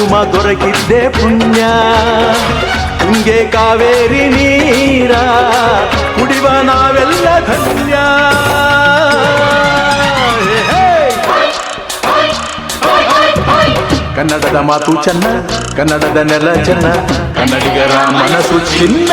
ಜನುಮ ದೊರಕಿದ್ದೆ ಪುಣ್ಯ ತುಂಗೆ ಕಾವೇರಿ ನೀರ ಕುಡಿವ ನಾವೆಲ್ಲ ಧನ್ಯ. ಕನ್ನಡದ ಮಾತು ಚೆನ್ನ, ಕನ್ನಡದ ನೆಲ ಚೆನ್ನ, ಕನ್ನಡಿಗರ ಮನಸ್ಸು ಚಿನ್ನ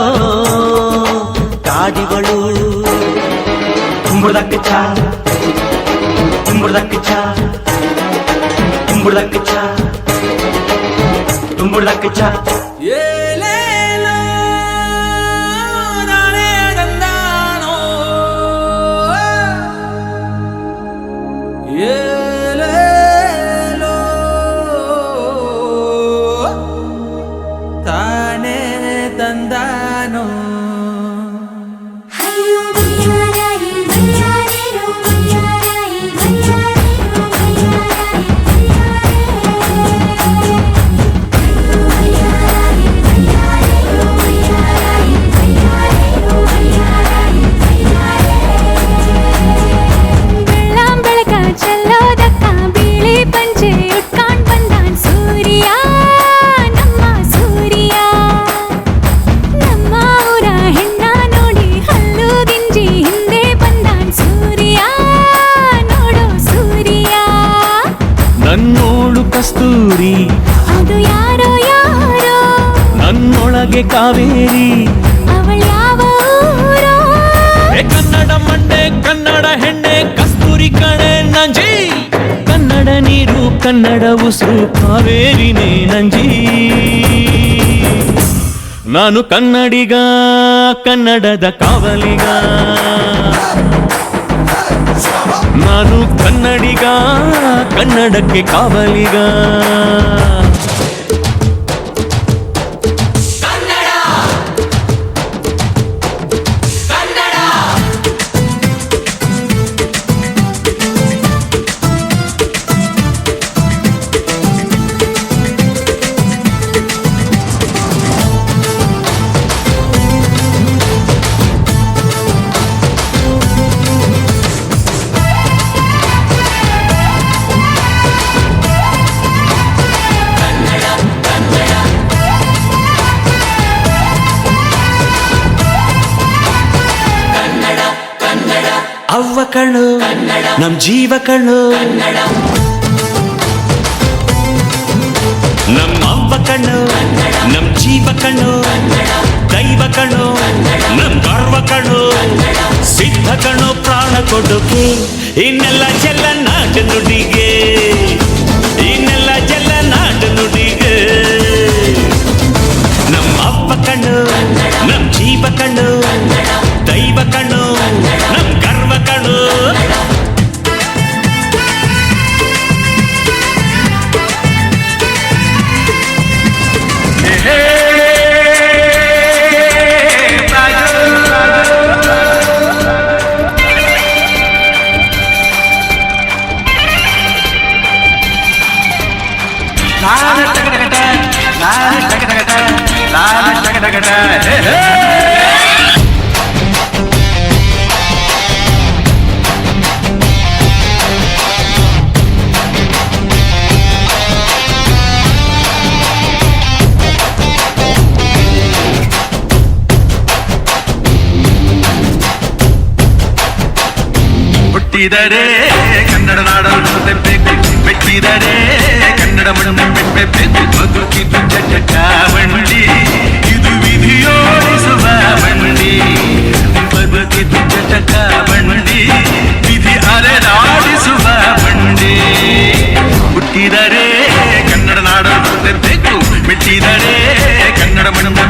tumbulla kacha tumbulla kacha ಕಸ್ತೂರಿ. ಅದು ಯಾರೋ ಯಾರೋ? ನನ್ನೊಳಗೆ ಕಾವೇರಿ. ಅವಳ ಯಾವ ಊರೋ? ಕನ್ನಡ ಮಂಡೆ ಕನ್ನಡ ಹೆಣ್ಣೆ ಕಸ್ತೂರಿ ಕಣೆ ನಂಜಿ. ಕನ್ನಡ ನೀರು ಕನ್ನಡ ಉಸಿರು ಕಾವೇರಿನೇ ನಂಜಿ. ನಾನು ಕನ್ನಡಿಗ ಕನ್ನಡದ ಕಾವಲಿಗ. ನಾನು ಕನ್ನಡಿಗ ಕನ್ನಡಕ್ಕೆ ಕಾವಲಿಗ. ಅವ್ವ ಕಣ್ಣು, ನಮ್ ಜೀವ ಕಣ್ಣು. ನಮ್ ಅವ್ವ ಕಣ್ಣು, ನಮ್ ಜೀವ ಕಣ್ಣು. ದೈವ ಕಣ್ಣು, ನಮ್ ಗರ್ವ ಕಣ್ಣು. ಸಿದ್ಧ ಕಣ್ಣು ಪ್ರಾಣ ಕೊಡುಗೆ, ಇನ್ನೆಲ್ಲ ಚೆಲ್ಲ ನಾಟ ನುಡಿಗೆ. గడగడ ಮೆಟ್ಟಿದರೆ ಕನ್ನಡ ನಾಡನ್ನು ಮೆಟ್ಟಿದರೆ ಕನ್ನಡ ಮಣ್ಣು ಮೆಟ್ಟ ಬದುಕಿದು ಚಟ மனம்